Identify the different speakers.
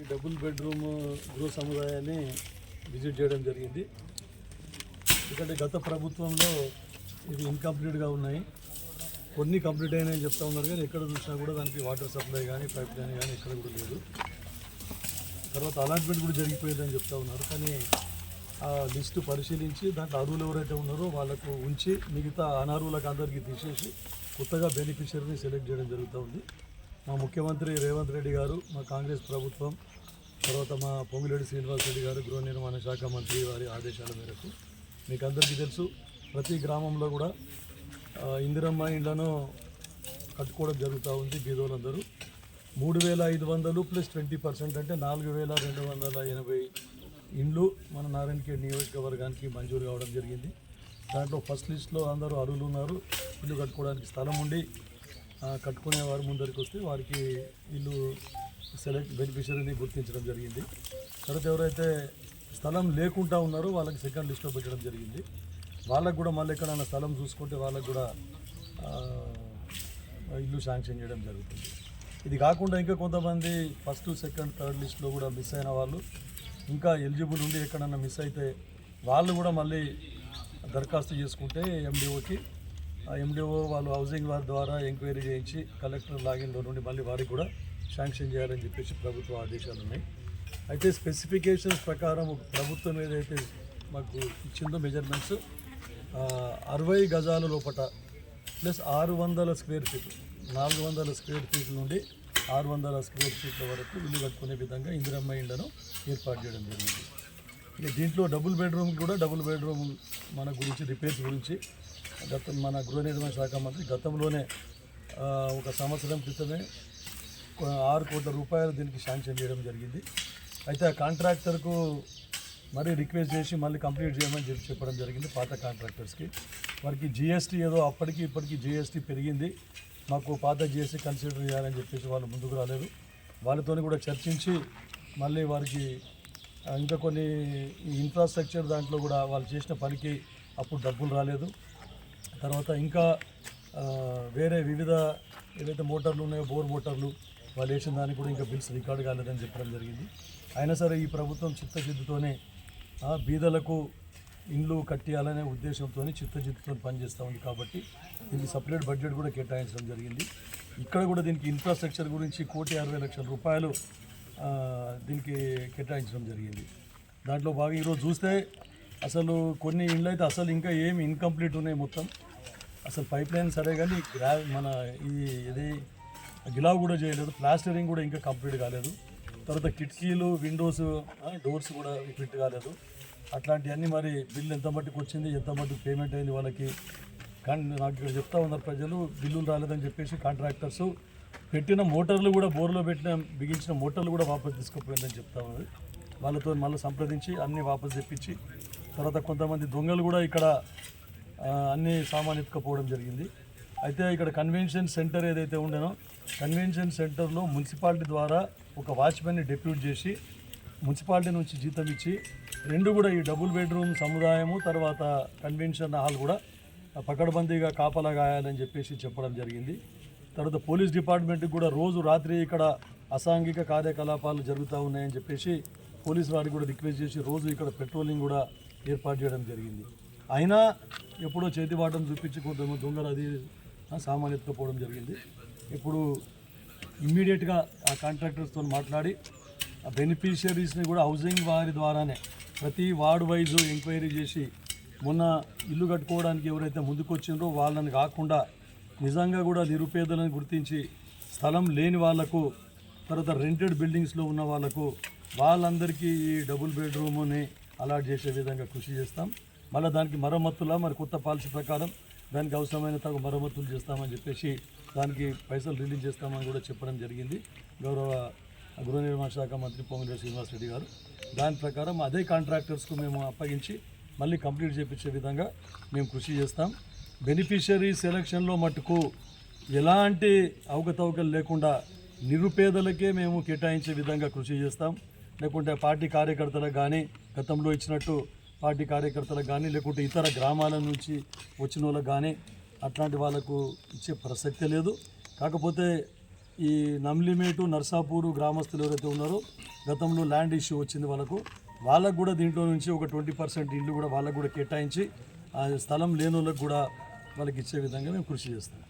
Speaker 1: ఈ double bedroom గృహ సముదాయాన్ని visit చేయడం జరిగింది. ఎందుకంటే గత ప్రభుత్వంలో ఇది ఇన్కంప్లీట్గా ఉన్నాయి. కొన్ని కంప్లీట్ అయినాయని చెప్తా ఉన్నారు కానీ ఎక్కడ చూసినా కూడా దానికి వాటర్ సప్లై కానీ పైప్ లైన్ కానీ ఎక్కడ కూడా లేదు. తర్వాత అలాట్మెంట్ కూడా జరిగిపోయిందని చెప్తా ఉన్నారు. కానీ ఆ లిస్టు పరిశీలించి దాంట్లో అర్హులు ఎవరైతే ఉన్నారో వాళ్ళకు ఉంచి మిగతా అనర్హులకు అందరికీ తీసేసి కొత్తగా బెనిఫిషియరీని సెలెక్ట్ చేయడం జరుగుతూ ఉంది. మా ముఖ్యమంత్రి రేవంత్ రెడ్డి గారు మా కాంగ్రెస్ ప్రభుత్వం తర్వాత మా పొంగిరెడ్డి శ్రీనివాస్ రెడ్డి గారు గృహ నిర్మాణ శాఖ మంత్రి వారి ఆదేశాల మేరకు. మీకు అందరికీ తెలుసు ప్రతి గ్రామంలో కూడా ఇందిరమ్మ ఇండ్లను కట్టుకోవడం జరుగుతూ ఉంది బీదోలందరూ మూడు వేల ఐదు వందలు ప్లస్ ట్వంటీ పర్సెంట్ అంటే నాలుగు వేల రెండు వందల ఎనభై ఇండ్లు మన నారాయణఖేడ్ నియోజకవర్గానికి మంజూరు కావడం జరిగింది. దాంట్లో ఫస్ట్ లిస్ట్లో అందరూ అరువులు ఉన్నారు ఇల్లు కట్టుకోవడానికి స్థలం ఉండి కట్టుకునేవారు కట్టుకునే వారు ముందరికి వస్తే వారికి ఇల్లు సెలెక్ట్ బెనిఫిషరీని గుర్తించడం జరిగింది. తర్వాత ఎవరైతే స్థలం లేకుండా ఉన్నారో వాళ్ళకి సెకండ్ లిస్ట్లో పెట్టడం జరిగింది. వాళ్ళకు కూడా మళ్ళీ ఎక్కడైనా స్థలం చూసుకుంటే వాళ్ళకు కూడా ఇల్లు శాంక్షన్ చేయడం జరుగుతుంది. ఇది కాకుండా ఇంకా కొంతమంది ఫస్ట్ సెకండ్ థర్డ్ లిస్ట్లో కూడా మిస్ అయిన వాళ్ళు ఇంకా ఎలిజిబుల్ ఉండి ఎక్కడన్నా మిస్ అయితే వాళ్ళు కూడా మళ్ళీ దరఖాస్తు చేసుకుంటే ఎండిఓకి ఎండిఓ వాళ్ళు హౌసింగ్ వారి ద్వారా ఎంక్వైరీ చేయించి కలెక్టర్ లాగిన్లో నుండి మళ్ళీ వారికి కూడా శాంక్షన్ చేయాలని చెప్పేసి ప్రభుత్వ ఆదేశాలు ఉన్నాయి. అయితే స్పెసిఫికేషన్స్ ప్రకారం ప్రభుత్వం ఏదైతే మాకు ఇచ్చిందో మెజర్మెంట్స్ అరవై గజాల లోపట ప్లస్ ఆరు వందల స్క్వేర్ ఫీట్ నాలుగు వందల స్క్వేర్ ఫీట్ నుండి ఆరు వందల స్క్వేర్ ఫీట్ల వరకు ఇల్లు కట్టుకునే విధంగా ఇందిరమ్మ ఇండ్లను ఏర్పాటు చేయడం జరిగింది. దీంట్లో డబుల్ బెడ్రూమ్ కూడా డబుల్ బెడ్రూమ్ మన గురించి రిపేర్స్ గురించి గత మన గృహ నిర్మాణ శాఖ మంత్రి గతంలోనే ఒక సంవత్సరం క్రితమే ఆరు కోట్ల రూపాయలు దీనికి శాంక్షన్ చేయడం జరిగింది. అయితే ఆ కాంట్రాక్టర్కు మరీ రిక్వెస్ట్ చేసి మళ్ళీ కంప్లీట్ చేయమని చెప్పి చెప్పడం జరిగింది పాత కాంట్రాక్టర్స్కి. వారికి జిఎస్టీ ఏదో అప్పటికి ఇప్పటికి జిఎస్టీ పెరిగింది. మాకు పాత జిఎస్టీ కన్సిడర్ చేయాలని చెప్పేసి వాళ్ళు ముందుకు రాలేదు. వాళ్ళతో కూడా చర్చించి మళ్ళీ వారికి ఇంకా కొన్ని ఇన్ఫ్రాస్ట్రక్చర్ దాంట్లో కూడా వాళ్ళు చేసిన పనికి అప్పుడు డబ్బులు రాలేదు. తర్వాత ఇంకా వేరే వివిధ ఏవైతే మోటార్లు ఉన్నాయో బోర్ మోటార్లు వాళ్ళు వేసిన దానికి కూడా ఇంకా బిల్స్ రికార్డ్ కాలేదని చెప్పడం జరిగింది. అయినా సరే ఈ ప్రభుత్వం చిత్తశుద్ధితోనే బీదలకు ఇండ్లు కట్టియాలనే ఉద్దేశంతో చిత్తశుద్ధితో పనిచేస్తూ ఉంది కాబట్టి దీనికి సపరేట్ బడ్జెట్ కూడా కేటాయించడం జరిగింది. ఇక్కడ కూడా దీనికి ఇన్ఫ్రాస్ట్రక్చర్ గురించి కోటి అరవై లక్షల రూపాయలు దీనికి కేటాయించడం జరిగింది. దాంట్లో బాగా ఈరోజు చూస్తే అసలు కొన్ని ఇండ్లు అయితే అసలు ఇంకా ఏమి ఇన్కంప్లీట్ ఉన్నాయి మొత్తం. అసలు పైప్ లైన్ సరే కానీ గ్రా మన ఇది ఇది గిలావ్ కూడా చేయలేదు ప్లాస్టరింగ్ కూడా ఇంకా కంప్లీట్ కాలేదు. తర్వాత కిటికీలు విండోస్ డోర్స్ కూడా ఫిట్ కాలేదు. అట్లాంటివన్నీ మరి బిల్లు ఎంత మట్టుకు వచ్చింది ఎంత మట్టుకు పేమెంట్ అయింది వాళ్ళకి. కానీ నాకు ఇక్కడ చెప్తా ఉన్నారు ప్రజలు బిల్లులు రాలేదని చెప్పేసి కాంట్రాక్టర్స్ పెట్టిన మోటార్లు కూడా బోర్లో పెట్టిన బిగించిన మోటార్లు కూడా వాపస్ తీసుకుపోయిందని చెప్తా ఉంది. వాళ్ళతో మళ్ళీ సంప్రదించి అన్నీ వాపస్ తెప్పించి తర్వాత కొంతమంది దొంగలు కూడా ఇక్కడ అన్నీ అన్ని సామాన్ జరిగింది. అయితే ఇక్కడ కన్వెన్షన్ సెంటర్ ఏదైతే ఉండేనో కన్వెన్షన్ సెంటర్లో మున్సిపాలిటీ ద్వారా ఒక వాచ్మెన్ని డెప్యూట్ చేసి మున్సిపాలిటీ నుంచి జీతం ఇచ్చి రెండు కూడా ఈ డబుల్ బెడ్రూమ్ సముదాయము తర్వాత కన్వెన్షన్ హాల్ కూడా పకడ్బందీగా కాపలా గాయాలని చెప్పేసి చెప్పడం జరిగింది. తర్వాత పోలీస్ డిపార్ట్మెంట్కి కూడా రోజు రాత్రి ఇక్కడ అసాంఘిక కార్యకలాపాలు జరుగుతూ ఉన్నాయని చెప్పేసి పోలీస్ వారికి కూడా రిక్వెస్ట్ చేసి రోజు ఇక్కడ పెట్రోలింగ్ కూడా ఏర్పాటు చేయడం జరిగింది. అయినా ఎప్పుడో చేతివాటం చూపించి కొంత దొంగలు అది ఆ, సామాన్ ఎత్తుకుపోవడం జరిగింది. ఇప్పుడు ఇమ్మీడియట్గా ఆ కాంట్రాక్టర్స్తో మాట్లాడి ఆ బెనిఫిషియరీస్ని కూడా హౌసింగ్ వారి ద్వారానే ప్రతి వార్డు వైజ్ ఎంక్వైరీ చేసి మొన్న ఇల్లు కట్టుకోవడానికి ఎవరైతే ముందుకు వచ్చిండ్రో వాళ్ళని కాకుండా నిజంగా కూడా నిరుపేదలను గుర్తించి స్థలం లేని వాళ్ళకు తర్వాత రెంటెడ్ బిల్డింగ్స్లో ఉన్న వాళ్ళకు వాళ్ళందరికీ ఈ డబుల్ బెడ్రూమ్ని అలాట్ చేసే విధంగా కృషి చేస్తాం. మళ్ళీ దానికి మరమ్మతుల మరి కొత్త పాలసీ ప్రకారం దానికి అవసరమైన తగు మరమ్మతులు చేస్తామని చెప్పేసి దానికి పైసలు రిలీజ్ చేస్తామని కూడా చెప్పడం జరిగింది. గౌరవ గృహ నిర్మాణ శాఖ మంత్రి పొంగులేటి శ్రీనివాస్ రెడ్డి గారు. దాని ప్రకారం అదే కాంట్రాక్టర్స్కు మేము అప్పగించి మళ్ళీ కంప్లీట్ చేపించే విధంగా మేము కృషి చేస్తాం. బెనిఫిషరీ సెలక్షన్లో మటుకు ఎలాంటి అవకతవకలు లేకుండా నిరుపేదలకే మేము కేటాయించే విధంగా కృషి చేస్తాం. లేకుంటే పార్టీ కార్యకర్తలకు కానీ గతంలో ఇచ్చినట్టు పార్టీ కార్యకర్తలకు కానీ లేకుంటే ఇతర గ్రామాల నుంచి వచ్చిన వాళ్ళకి కానీ అట్లాంటి వాళ్ళకు ఇచ్చే ప్రసక్తే లేదు. కాకపోతే ఈ నమ్లిమేటు నర్సాపూరు గ్రామస్తులు ఎవరైతే ఉన్నారో గతంలో ల్యాండ్ ఇష్యూ వచ్చింది వాళ్ళకు వాళ్ళకు కూడా దీంట్లో నుంచి ఒక ట్వంటీ పర్సెంట్ ఇల్లు కూడా వాళ్ళకు కూడా కేటాయించి ఆ స్థలం లేని వాళ్ళకు కూడా వాళ్ళకి ఇచ్చే విధంగా మేము కృషి చేస్తాం